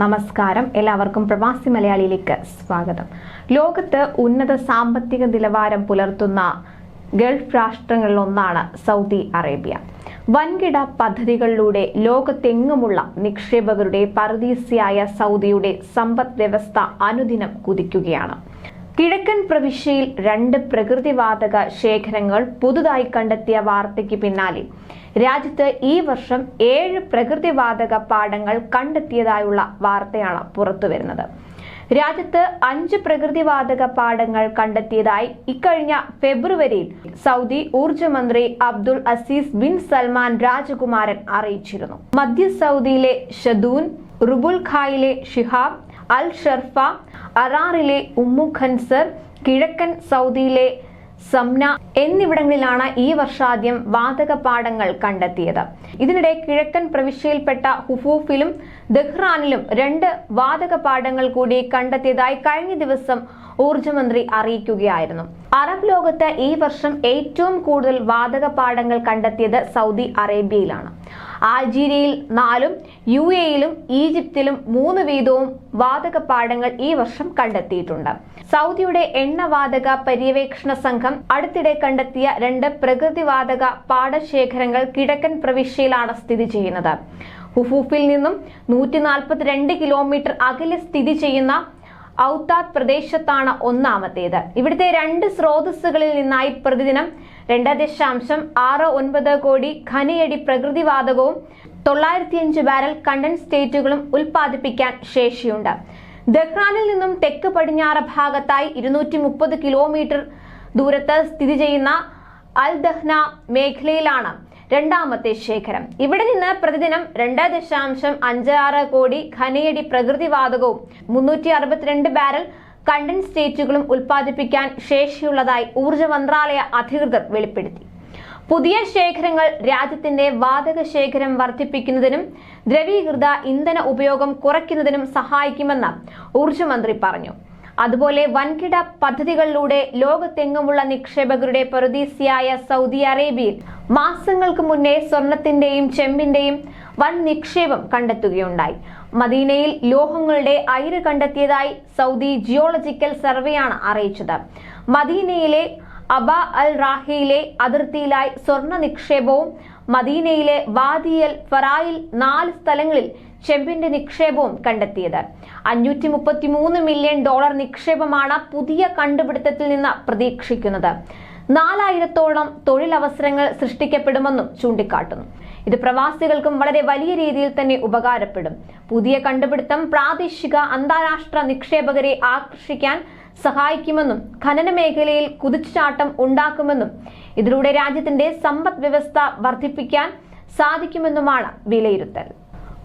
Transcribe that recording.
നമസ്കാരം. എല്ലാവർക്കും പ്രവാസി മലയാളിയിലേക്ക് സ്വാഗതം. ലോകത്ത് ഉന്നത സാമ്പത്തിക നിലവാരം പുലർത്തുന്ന ഗൾഫ് രാഷ്ട്രങ്ങളിലൊന്നാണ് സൗദി അറേബ്യ. വൻകിട പദ്ധതികളിലൂടെ ലോകത്തെങ്ങുമുള്ള നിക്ഷേപകരുടെ പരദീസിയായ സൗദിയുടെ സമ്പദ് വ്യവസ്ഥ അനുദിനം കുതിക്കുകയാണ്. കിഴക്കൻ പ്രവിശ്യയിൽ രണ്ട് പ്രകൃതിവാതക ശേഖരങ്ങൾ പുതുതായി കണ്ടെത്തിയ വാർത്തയ്ക്ക് പിന്നാലെ. രാജ്യത്ത് ഈ വർഷം ഏഴ് പ്രകൃതിവാതക പാടങ്ങൾ കണ്ടെത്തിയതായുള്ള വാർത്തയാണ് പുറത്തുവരുന്നത് രാജ്യത്ത് അഞ്ച് പ്രകൃതിവാതക പാടങ്ങൾ കണ്ടെത്തിയതായി ഇക്കഴിഞ്ഞ ഫെബ്രുവരിയിൽ സൗദി ഊർജ മന്ത്രി അബ്ദുൾ അസീസ് ബിൻ സൽമാൻ രാജകുമാരൻ അറിയിച്ചിരുന്നു. മധ്യ സൗദിയിലെ ഷദൂൻ റുബുൽ ഖായിലെ ഷിഹാബ് അൽ ഷർഫ അറാറിലെ ഉമ്മു ഖൻസർ കിഴക്കൻ സൗദിയിലെ സംന എന്നിവിടങ്ങളിലാണ് ഈ വർഷാദ്യം വാതക പാടങ്ങൾ കണ്ടെത്തിയത്. ഇതിനിടെ കിഴക്കൻ പ്രവിശ്യയിൽപ്പെട്ട ഹുഫൂഫിലും ദഹ്റാനിലും രണ്ട് വാതക പാടങ്ങൾ കൂടി കണ്ടെത്തിയതായി കഴിഞ്ഞ ദിവസം ഊർജമന്ത്രി അറിയിക്കുകയായിരുന്നു. അറബ് ലോകത്ത് ഈ വർഷം ഏറ്റവും കൂടുതൽ വാതക പാടങ്ങൾ കണ്ടെത്തിയത് സൗദി അറേബ്യയിലാണ്. ആൾജീരിയയിൽ നാലും യു എയിലും ഈജിപ്തിലും മൂന്ന് വീതവും വാതക പാടങ്ങൾ ഈ വർഷം കണ്ടെത്തിയിട്ടുണ്ട്. സൗദിയുടെ എണ്ണവാതക പര്യവേക്ഷണ സംഘം അടുത്തിടെ കണ്ടെത്തിയ രണ്ട് പ്രകൃതിവാതക പാടശേഖരങ്ങൾ കിഴക്കൻ പ്രവിശ്യയിലാണ് സ്ഥിതി ചെയ്യുന്നത്. ഹുഫൂഫിൽ നിന്നും നൂറ്റി നാൽപ്പത്തിരണ്ട് കിലോമീറ്റർ അകലെ സ്ഥിതി ചെയ്യുന്ന ഔത്താദ് പ്രദേശത്താണ് ഒന്നാമത്തേത്. ഇവിടുത്തെ രണ്ട് സ്രോതസ്സുകളിൽ നിന്നായി പ്രതിദിനം രണ്ട് ദശാംശം ആറ് ഒൻപത് കോടി ഖനിയടി പ്രകൃതിവാതകവും തൊള്ളായിരത്തി അഞ്ച് ബാരൽ കണ്ടൻസ്റ്റേറ്റുകളും ഉൽപ്പാദിപ്പിക്കാൻ ശേഷിയുണ്ട്. ദഹ്റാനിൽ നിന്നും തെക്ക് പടിഞ്ഞാറ് ഭാഗത്തായി ഇരുന്നൂറ്റി മുപ്പത് കിലോമീറ്റർ ദൂരത്ത് സ്ഥിതി ചെയ്യുന്ന അൽ ദഹ്ന മേഖലയിലാണ് രണ്ടാമത്തെ ശേഖരം. ഇവിടെ നിന്ന് പ്രതിദിനം രണ്ട് ദശാംശം അഞ്ച് ആറ് കോടി ഖനിയടി പ്രകൃതിവാതകവും മുന്നൂറ്റി അറുപത്തിരണ്ട് ബാരൽ കണ്ടൻസ്റ്റേറ്റുകളും ഉൽപ്പാദിപ്പിക്കാൻ ശേഷിയുള്ളതായി ഊർജ മന്ത്രാലയ അധികൃതർ വെളിപ്പെടുത്തി. പുതിയ ശേഖരങ്ങൾ രാജ്യത്തിന്റെ വാതക ശേഖരം വർദ്ധിപ്പിക്കുന്നതിനും ദ്രവീകൃത ഇന്ധന ഉപയോഗം കുറയ്ക്കുന്നതിനും സഹായിക്കുമെന്ന് ഊർജമന്ത്രി പറഞ്ഞു. അതുപോലെ വൻകിട പദ്ധതികളിലൂടെ ലോകത്തെങ്ങുമുള്ള നിക്ഷേപകരുടെ പ്രൊദീസിയായ സൗദി അറേബ്യയിൽ മാസങ്ങൾക്ക് മുന്നേ സ്വർണത്തിന്റെയും ചെമ്പിന്റെയും വൻ നിക്ഷേപം കണ്ടെത്തുകയുണ്ടായി. മദീനയിൽ ലോഹങ്ങളുടെ അയിര് കണ്ടെത്തിയതായി സൗദി ജിയോളജിക്കൽ സർവേയാണ് അറിയിച്ചത്. മദീനയിലെ അബ അൽ റാഹിയിലെ അതിർത്തിയിലായി സ്വർണ നിക്ഷേപവും മദീനയിലെ വാദിയൽ ഫറായിൽ നാല് സ്ഥലങ്ങളിൽ ചെമ്പിന്റെ നിക്ഷേപവും കണ്ടെത്തിയത്. അഞ്ഞൂറ്റി മുപ്പത്തി മൂന്ന് മില്യൺ ഡോളർ നിക്ഷേപമാണ് പുതിയ കണ്ടുപിടുത്തത്തിൽ നിന്ന് പ്രതീക്ഷിക്കുന്നത്. നാലായിരത്തോളം തൊഴിലവസരങ്ങൾ സൃഷ്ടിക്കപ്പെടുമെന്നും ചൂണ്ടിക്കാട്ടുന്നു. ഇത് പ്രവാസികൾക്കും വളരെ വലിയ രീതിയിൽ തന്നെ ഉപകാരപ്പെടും. പുതിയ കണ്ടുപിടുത്തം പ്രാദേശിക അന്താരാഷ്ട്ര നിക്ഷേപകരെ ആകർഷിക്കാൻ സഹായിക്കുമെന്നും ഖനന മേഖലയിൽ കുതിച്ചുചാട്ടം ഉണ്ടാക്കുമെന്നും ഇതിലൂടെ രാജ്യത്തിന്റെ സമ്പദ് വ്യവസ്ഥ വർദ്ധിപ്പിക്കാൻ സാധിക്കുമെന്നുമാണ് വിലയിരുത്തൽ.